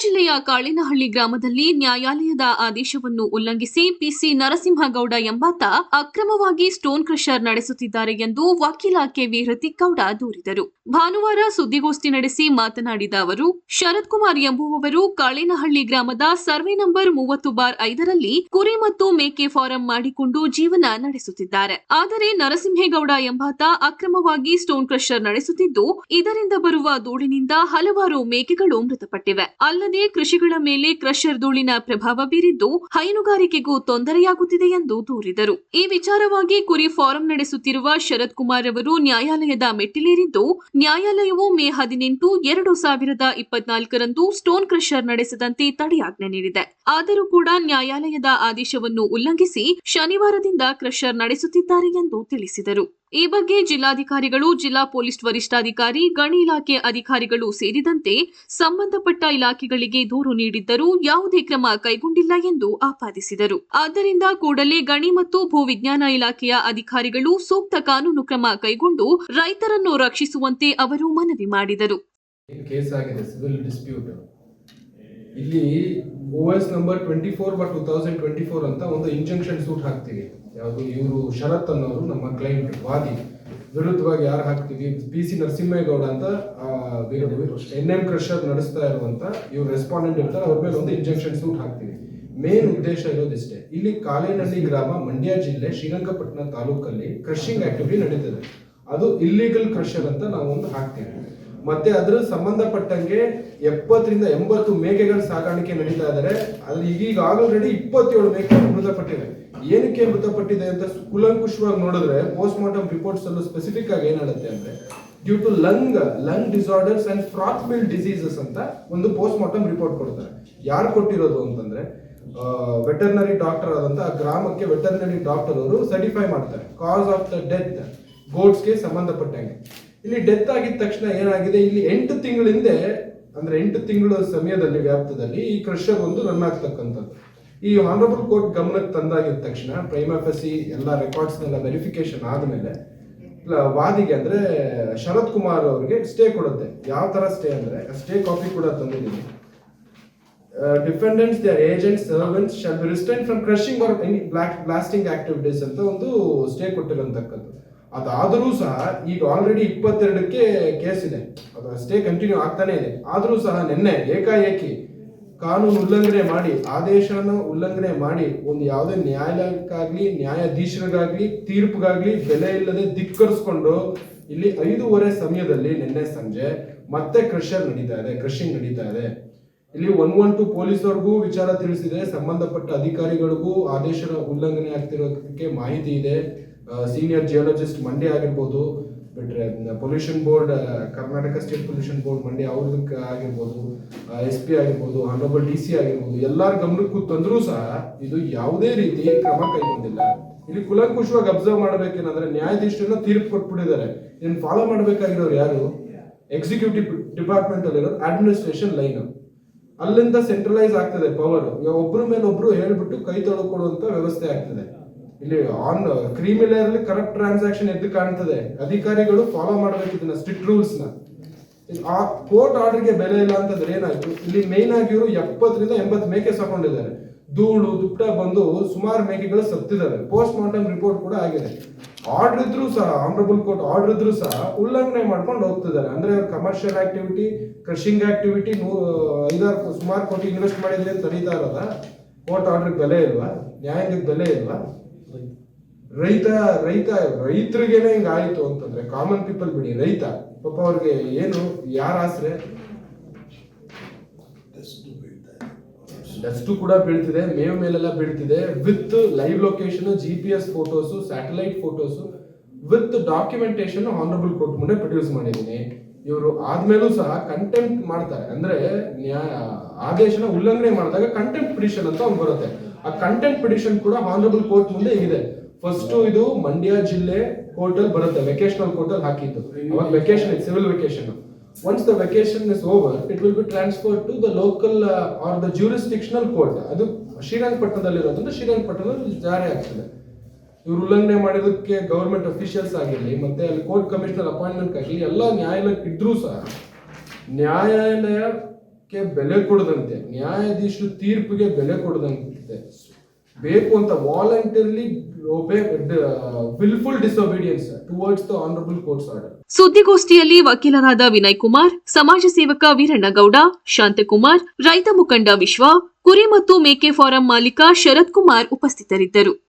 ಜಿಲ್ಲೆಯ ಕಾಳಿನಹಳ್ಳಿ ಗ್ರಾಮದಲ್ಲಿ ನ್ಯಾಯಾಲಯದ ಆದೇಶವನ್ನು ಉಲ್ಲಂಘಿಸಿ ಪಿಸಿ ನರಸಿಂಹಗೌಡ ಎಂಬಾತ ಅಕ್ರಮವಾಗಿ ಸ್ಟೋನ್ ಕ್ರಷರ್ ನಡೆಸುತ್ತಿದ್ದಾರೆ ಎಂದು ವಕೀಲ ಕೆವಿ ಗೌಡ ದೂರಿದರು. ಭಾನುವಾರ ಸುದ್ದಿಗೋಷ್ಠಿ ನಡೆಸಿ ಮಾತನಾಡಿದ ಅವರು, ಶರತ್ ಕುಮಾರ್ ಎಂಬುವವರು ಕಾಳಿನಹಳ್ಳಿ ಗ್ರಾಮದ ಸರ್ವೆ ನಂಬರ್ ಮೂವತ್ತು ಬಾರ್ ಐದರಲ್ಲಿ ಕುರಿ ಮತ್ತು ಮೇಕೆ ಫಾರಂ ಮಾಡಿಕೊಂಡು ಜೀವನ ನಡೆಸುತ್ತಿದ್ದಾರೆ. ಆದರೆ ನರಸಿಂಹೇಗೌಡ ಎಂಬಾತ ಅಕ್ರಮವಾಗಿ ಸ್ಟೋನ್ ಕ್ರಷರ್ ನಡೆಸುತ್ತಿದ್ದು, ಇದರಿಂದ ಬರುವ ಧೂಳಿನಿಂದ ಹಲವಾರು ಮೇಕೆಗಳು ಮೃತಪಟ್ಟಿವೆ. ಅಲ್ಲದೆ ಕೃಷಿಗಳ ಮೇಲೆ ಕ್ರಷರ್ ಧೂಳಿನ ಪ್ರಭಾವ ಬೀರಿದ್ದು ಹೈನುಗಾರಿಕೆಗೂ ತೊಂದರೆಯಾಗುತ್ತಿದೆ ಎಂದು ದೂರಿದರು. ಈ ವಿಚಾರವಾಗಿ ಕುರಿ ಫಾರಂ ನಡೆಸುತ್ತಿರುವ ಶರತ್ ಕುಮಾರ್ ಅವರು ನ್ಯಾಯಾಲಯದ ಮೆಟ್ಟಿಲೇರಿದ್ದು, ನ್ಯಾಯಾಲಯವು ಮೇ ಹದಿನೆಂಟು, ಎರಡು ಸಾವಿರದ ಇಪ್ಪತ್ನಾಲ್ಕರಂದು ಸ್ಟೋನ್ ಕ್ರಷರ್ ನಡೆಸದಂತೆ ತಡೆಯಾಜ್ಞೆ ನೀಡಿದೆ. ಆದರೂ ಕೂಡ ನ್ಯಾಯಾಲಯದ ಆದೇಶವನ್ನು ಉಲ್ಲಂಘಿಸಿ ಶನಿವಾರದಿಂದ ಕ್ರಷರ್ ನಡೆಸುತ್ತಿದ್ದಾರೆ ಎಂದು ತಿಳಿಸಿದರು. ಈ ಬಗ್ಗೆ ಜಿಲ್ಲಾಧಿಕಾರಿಗಳು, ಜಿಲ್ಲಾ ಪೊಲೀಸ್ ವರಿಷ್ಠಾಧಿಕಾರಿ, ಗಣಿ ಇಲಾಖೆ ಅಧಿಕಾರಿಗಳು ಸೇರಿದಂತೆ ಸಂಬಂಧಪಟ್ಟ ಇಲಾಖೆಗಳಿಗೆ ದೂರು ನೀಡಿದ್ದರೂ ಯಾವುದೇ ಕ್ರಮ ಕೈಗೊಂಡಿಲ್ಲ ಎಂದು ಆಪಾದಿಸಿದರು. ಆದ್ದರಿಂದ ಕೂಡಲೇ ಗಣಿ ಮತ್ತು ಭೂವಿಜ್ಞಾನ ಇಲಾಖೆಯ ಅಧಿಕಾರಿಗಳು ಸೂಕ್ತ ಕಾನೂನು ಕ್ರಮ ಕೈಗೊಂಡು ರೈತರನ್ನು ರಕ್ಷಿಸುವಂತೆ ಅವರು ಮನವಿ ಮಾಡಿದರು. O S number twenty four but two thousand twenty four ಅಂತ ಒಂದು ಇಂಜಂಕ್ಷನ್ ಸೂಟ್ ಹಾಕ್ತೀವಿ. ಯಾವುದು ಇವರು ಶರತ್ ಅನ್ನೋರು ನಮ್ಮ ಕ್ಲೈಂಟ್ ವಾದಿ. ವಿರುದ್ಧವಾಗಿ ಯಾರು ಹಾಕ್ತೀವಿ? ಪಿ ಸಿ ನರಸಿಂಹೇಗೌಡ ಅಂತ ಎನ್ ಎಂ ಕ್ರಷರ್ ನಡೆಸ್ತಾ ಇರುವಂತ ಇವ್ರು ರೆಸ್ಪಾಂಡೆಂಟ್ ಇರ್ತಾರೆ, ಅವ್ರ ಮೇಲೆ ಒಂದು ಇಂಜೆಕ್ಷನ್ ಸೂಟ್ ಹಾಕ್ತೀವಿ. ಮೇನ್ ಉದ್ದೇಶ ಇರೋದಿಷ್ಟೇ ಇಲ್ಲಿ ಕಾಲೇನಹಳ್ಳಿ ಗ್ರಾಮ, ಮಂಡ್ಯ ಜಿಲ್ಲೆ, ಶ್ರೀರಂಗಪಟ್ಟಣ ತಾಲೂಕಲ್ಲಿ ಕ್ರಷಿಂಗ್ ಆಕ್ಟಿವಿಟಿ ನಡೀತದೆ. ಅದು ಇಲ್ಲೀಗಲ್ ಕ್ರಷರ್ ಅಂತ ನಾವು ಒಂದು ಹಾಕ್ತೀವಿ. ಮತ್ತೆ ಅದ್ರ ಸಂಬಂಧಪಟ್ಟಂಗೆ ಎಪ್ಪತ್ತರಿಂದ ಎಂಬತ್ತು ಮೇಕೆಗಳ ಸಾಗಾಣಿಕೆ ನಡೀತಾ ಇದ್ದಾರೆ ಅಲ್ಲಿ ಈಗೀಗ ಆಲ್ರೆಡಿ ಇಪ್ಪತ್ತೇಳು ಮೇಕೆಗಳು ಮೃತಪಟ್ಟಿವೆ. ಏನಕ್ಕೆ ಮೃತಪಟ್ಟಿದೆ ಅಂತ ಕುಲಂಕುಶವಾಗಿ ನೋಡಿದ್ರೆ ಪೋಸ್ಟ್ ಮಾರ್ಟಮ್ ರಿಪೋರ್ಟ್ಸ್ ಅಲ್ಲೂ ಸ್ಪೆಸಿಫಿಕ್ ಆಗಿ ಏನ್ ಹೇಳುತ್ತೆ ಅಂದ್ರೆ due to lung lung disorders and ಫ್ರಾಕ್ಬಿಲ್ diseases ಅಂತ ಒಂದು ಪೋಸ್ಟ್ ಮಾರ್ಟಮ್ ರಿಪೋರ್ಟ್ ಕೊಡ್ತಾರೆ. ಯಾರು ಕೊಟ್ಟಿರೋದು ಅಂತಂದ್ರೆ ವೆಟರ್ನರಿ ಡಾಕ್ಟರ್ ಆದಂತ ಗ್ರಾಮಕ್ಕೆ ವೆಟರ್ನರಿ ಡಾಕ್ಟರ್ ಅವರು ಸರ್ಟಿಫೈ ಮಾಡ್ತಾರೆ. ಕಾಸ್ ಆಫ್ ದ ಡೆತ್ ಗೋಡ್ಸ್ಗೆ ಸಂಬಂಧಪಟ್ಟಂಗೆ. ಇಲ್ಲಿ ಡೆತ್ ಆಗಿದ ತಕ್ಷಣ ಏನಾಗಿದೆ? ಇಲ್ಲಿ ಎಂಟು ತಿಂಗಳ ಹಿಂದೆ, ಅಂದ್ರೆ ಎಂಟು ತಿಂಗಳ ಸಮಯದಲ್ಲಿ, ವ್ಯಾಪ್ತದಲ್ಲಿ ಈ ಕ್ರಷರ್ ಒಂದು ರನ್ ಆಗ್ತಕ್ಕಂಥದ್ದು ಈ ಆನರಬಲ್ ಕೋರ್ಟ್ ಗಮನಕ್ಕೆ ತಂದಾಗಿದ ತಕ್ಷಣ ಪ್ರೈಮಾಫಸಿ ಎಲ್ಲ ರೆಕಾರ್ಡ್ಸ್ನೆಲ್ಲ ವೆರಿಫಿಕೇಶನ್ ಆದಮೇಲೆ ವಾದಿಗೆ ಅಂದ್ರೆ ಶರತ್ ಕುಮಾರ್ ಅವರಿಗೆ ಸ್ಟೇ ಕೊಡುತ್ತೆ. ಯಾವ ತರ ಸ್ಟೇ ಅಂದ್ರೆ ಸ್ಟೇ ಕಾಪಿ ಕೂಡ ತಂದಿದ್ದೀನಿ. Defendants their agents servants shall be restrain from crushing or any block blasting activities ಅಂತ ಒಂದು ಸ್ಟೇ ಕೊಟ್ಟಿರೋಂತಕ್ಕದ್ದು ಅದಾದರೂ ಸಹ ಈಗ ಆಲ್ರೆಡಿ ಇಪ್ಪತ್ತೆರಡಕ್ಕೆ ಕೇಸ್ ಇದೆ. ಅದು ಅಷ್ಟೇ ಕಂಟಿನ್ಯೂ ಆಗ್ತಾನೆ ಇದೆ. ಆದರೂ ಸಹ ನಿನ್ನೆ ಏಕಾಏಕಿ ಕಾನೂನು ಉಲ್ಲಂಘನೆ ಮಾಡಿ ಆದೇಶನ ಉಲ್ಲಂಘನೆ ಮಾಡಿ ಒಂದು ಯಾವುದೇ ನ್ಯಾಯಾಲಯಕ್ಕಾಗ್ಲಿ, ನ್ಯಾಯಾಧೀಶರಿಗಾಗ್ಲಿ, ತೀರ್ಪುಗಾಗ್ಲಿ ಬೆಲೆ ಇಲ್ಲದೆ ಧಿಕ್ಕರಿಸ್ಕೊಂಡು ಇಲ್ಲಿ ಐದೂವರೆ ಸಮಯದಲ್ಲಿ ನಿನ್ನೆ ಸಂಜೆ ಮತ್ತೆ ಕ್ರಷರ್ ನಡೀತಾ ಇದೆ ಕ್ರಷಿಂಗ್ ನಡೀತಾ ಇದೆ. ಇಲ್ಲಿ ಒನ್ ಒನ್ ಟು ಪೊಲೀಸರಿಗೂ ವಿಚಾರ ತಿಳಿಸಿದೆ. ಸಂಬಂಧಪಟ್ಟ ಅಧಿಕಾರಿಗಳಿಗೂ ಆದೇಶದ ಉಲ್ಲಂಘನೆ ಆಗ್ತಿರೋದಕ್ಕೆ ಮಾಹಿತಿ ಇದೆ. ಸೀನಿಯರ್ ಜಿಯಾಲಜಿಸ್ಟ್ ಮಂಡ್ಯ ಆಗಿರ್ಬೋದು, ಬಿಟ್ರೆ pollution board Karnataka state pollution board Mandya ಅವ್ರದಕ್ಕೆ ಆಗಿರ್ಬೋದು ಎಸ್ ಪಿ ಆಗಿರ್ಬೋದು ಹಾನರಬಲ್ ಡಿ ಸಿ ಆಗಿರ್ಬೋದು, ಎಲ್ಲರ ಗಮನಕ್ಕೂ ತಂದರೂ ಸಹ ಇದು ಯಾವುದೇ ರೀತಿ ಕ್ರಮ ಕೈಗೊಂಡಿಲ್ಲ. ಇಲ್ಲಿ ಕುಲಂಕುಷವಾಗಿ ಅಬ್ಸರ್ವ್ ಮಾಡಬೇಕೇನಂದ್ರೆ ನ್ಯಾಯಾಧೀಶರನ್ನ ತೀರ್ಪು ಕೊಟ್ಬಿಟ್ಟಿದ್ದಾರೆ. ಇದನ್ನು ಫಾಲೋ ಮಾಡಬೇಕಾಗಿರೋರು ಯಾರು? ಎಕ್ಸಿಕ್ಯೂಟಿವ್ ಡಿಪಾರ್ಟ್ಮೆಂಟ್ ಅಲ್ಲಿರೋ ಅಡ್ಮಿನಿಸ್ಟ್ರೇಷನ್ ಲೈನ್ ಅಲ್ಲಿಂದ ಸೆಂಟ್ರಲೈಸ್ ಆಗ್ತದೆ ಪವರ್ ಒಬ್ಬರ ಮೇಲೆ ಒಬ್ರು ಹೇಳ್ಬಿಟ್ಟು ಕೈ ತೊಳ್ಕೊಡುವಂತ ವ್ಯವಸ್ಥೆ ಆಗ್ತದೆ. ಇಲ್ಲಿ ಆನ್ ಕ್ರಿಮಿನಲ್ ಕರಪ್ಟ್ ಟ್ರಾನ್ಸಾಕ್ಷನ್ ಎದ್ದು ಕಾಣ್ತದೆ. ಅಧಿಕಾರಿಗಳು ಫಾಲೋ ಮಾಡಬೇಕು ಇದನ್ನ ಸ್ಟ್ರಿಕ್ಟ್ ರೂಲ್ಸ್ನ. ಆ ಕೋರ್ಟ್ ಆರ್ಡರ್ಗೆ ಬೆಲೆ ಇಲ್ಲ ಅಂತಂದ್ರೆ ಏನಾಯ್ತು? ಇಲ್ಲಿ ಮೇನ್ ಆಗಿ ಇವರು ಎಪ್ಪತ್ತರಿಂದ ಎಂಬತ್ತು ಮೇಕೆ ಸಾಕೊಂಡಿದ್ದಾರೆ. ಧೂಳು, ದುಪ್ಟ ಬಂದು ಸುಮಾರು ಮೇಕೆಗಳು ಸತ್ತಿದ್ದಾವೆ ಪೋಸ್ಟ್ ಮಾರ್ಟಮ್ ರಿಪೋರ್ಟ್ ಕೂಡ ಆಗಿದೆ. ಆರ್ಡರ್ ಇದ್ರೂ ಸಹ ಆನರಬಲ್ ಕೋರ್ಟ್ ಆರ್ಡರ್ ಇದ್ರೂ ಸಹ ಉಲ್ಲಂಘನೆ ಮಾಡ್ಕೊಂಡು ಹೋಗ್ತಿದ್ದಾರೆ. ಅಂದ್ರೆ ಕಮರ್ಷಿಯಲ್ ಆಕ್ಟಿವಿಟಿ ಕ್ರಷಿಂಗ್ ಆಕ್ಟಿವಿಟಿ ಐದಾರು ಸುಮಾರು ಕೋಟಿ ಇನ್ವೆಸ್ಟ್ ಮಾಡಿದ್ರೆ ನಡೀತಾ ಇರೋದ? ಕೋರ್ಟ್ ಆರ್ಡರ್ ಬೆಲೆ ಇಲ್ವಾ? ನ್ಯಾಯಾಂಗಕ್ಕೆ ಬೆಲೆ ಇಲ್ವಾ? ರೈತ ರೈತ ರೈತರಿಗೇನೆ ಹಿಂಗ ಆಯ್ತು ಅಂತಂದ್ರೆ ಕಾಮನ್ ಪೀಪಲ್ ಬಿಡಿ ರೈತ. ಪಾಪ ಅವ್ರಿಗೆ ಏನು ಯಾರ ಆಸರೆ? ಡಸ್ಟು ಕೂಡ ಬೀಳ್ತಿದೆ ಮೇವ್ ಮೇಲೆಲ್ಲ ಬೀಳ್ತಿದೆ. With live location G P S photos satellite photos with documentation honourable court ಮುಂದೆ ಪ್ರೊಡ್ಯೂಸ್ ಮಾಡಿದ್ದೀನಿ. ಇವರು ಆದ್ಮೇಲೂ ಸಹ ಕಂಟೆಂಪ್ಟ್ ಮಾಡ್ತಾರೆ. ಅಂದ್ರೆ ನ್ಯಾಯ ಆದೇಶನ ಉಲ್ಲಂಘನೆ ಮಾಡಿದಾಗ ಕಂಟೆಂಪ್ಟ್ ಪಿಟಿಷನ್ ಅಂತ ಅವ್ನು ಬರುತ್ತೆ. ಆ ಕಂಟೆಂಟ್ ಪಿಟಿಷನ್ ಕೂಡ ಆನರಬಲ್ ಕೋರ್ಟ್ ಮುಂದೆ ಇದೆ. ಫಸ್ಟ್ ಇದು ಮಂಡ್ಯ ಜಿಲ್ಲೆ ಕೋರ್ಟ್ ಅಲ್ಲಿ ಬರುತ್ತೆ ವೆಕೇಶನಲ್ ಅಲ್ಲಿ ಹಾಕಿತ್ತು ಅವಾಗ vacation civil vacation once the vacation is over it will be transfer to the local or the jurisdictional court ಅದು ಶ್ರೀರಂಗಪಟ್ಟಣದಲ್ಲಿರೋದ್ರಿಂದ ಶ್ರೀರಂಗಪಟ್ಟಣದಲ್ಲಿ ಜಾರಿ ಆಗ್ತದೆ. ಇವ್ರು ಉಲ್ಲಂಘನೆ ಮಾಡಿದಕ್ಕೆ ಗೌರ್ಮೆಂಟ್ ಅಫಿಷಿಯಲ್ಸ್ ಆಗಿರಲಿ, ಮತ್ತೆ ಅಲ್ಲಿ ಕೋರ್ಟ್ ಕಮಿಷನರ್ ಅಪಾಯಿಂಟ್ಮೆಂಟ್ ಆಗಲಿ ಎಲ್ಲ ನ್ಯಾಯಾಲಯಕ್ಕೆ ಇದ್ರೂ ಸಹ ನ್ಯಾಯಾಲಯಕ್ಕೆ ಬೆಲೆ ಕೊಡದಂತೆ, ನ್ಯಾಯಾಧೀಶರು ತೀರ್ಪಿಗೆ ಬೆಲೆ ಕೊಡದಂತೆ ಬೇಕು ಅಂತ voluntarily wilful disobedience towards the honourable court's order ಸುದ್ದಿಗೋಷ್ಠಿಯಲ್ಲಿ ವಕೀಲರಾದ ವಿನಯ್ ಕುಮಾರ್, ಸಮಾಜ ಸೇವಕ ವೀರಣ್ಣಗೌಡ ಶಾಂತಕುಮಾರ್, ರೈತ ಮುಖಂಡ ವಿಶ್ವ, ಕುರಿ ಮತ್ತು ಮೇಕೆ ಫಾರಂ ಮಾಲೀಕ ಶರತ್ ಕುಮಾರ್ ಉಪಸ್ಥಿತರಿದ್ದರು.